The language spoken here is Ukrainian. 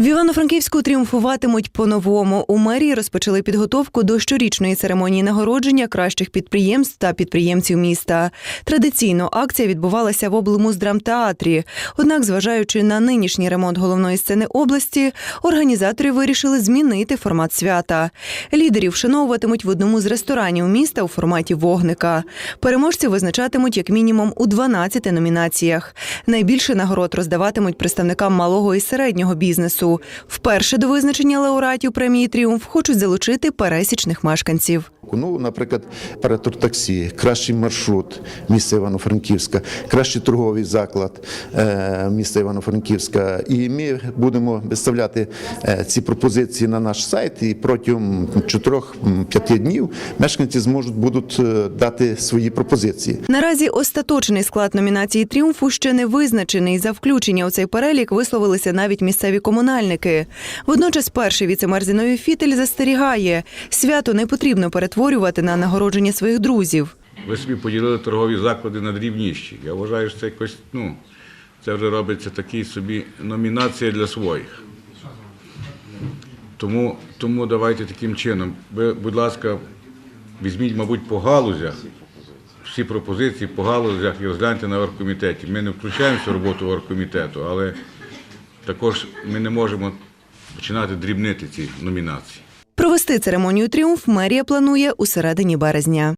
В Івано-Франківську тріумфуватимуть по-новому. У мерії розпочали підготовку до щорічної церемонії нагородження кращих підприємств та підприємців міста. Традиційно акція відбувалася в облмуздрамтеатрі. Однак, зважаючи на нинішній ремонт головної сцени області, організатори вирішили змінити формат свята. Лідерів вшановуватимуть в одному з ресторанів міста у форматі вогника. Переможців визначатимуть як мінімум у 12 номінаціях. Найбільше нагород роздаватимуть представникам малого і середнього бізнесу. Вперше до визначення лауреатів премії Тріумф хочуть залучити пересічних мешканців. Ну, наприклад, оператор таксі, кращий маршрут міста Івано-Франківська, кращий торговий заклад е, міста Івано-Франківська. І ми будемо виставляти е, ці пропозиції на наш сайт. І протягом 4-5 днів мешканці зможуть будуть е, дати свої пропозиції. Наразі остаточний склад номінації Тріумфу ще не визначений. За включення у цей перелік висловилися навіть місцеві комунальники. Водночас перший віцемер Зіновій Фітель застерігає, свято не потрібно перетворювати на нагородження своїх друзів. Ви собі поділили торгові заклади на дрібніші. Я вважаю, що це якось, ну, це вже робиться такий собі номінація для своїх. Тому, тому давайте таким чином. Ви, будь ласка, візьміть, мабуть, по галузях, всі пропозиції по галузях і розгляньте на оргкомітеті. Ми не включаємося в роботу оргкомітету, але також ми не можемо починати дрібнити ці номінації. Провести церемонію Тріумф мерія планує у середині березня.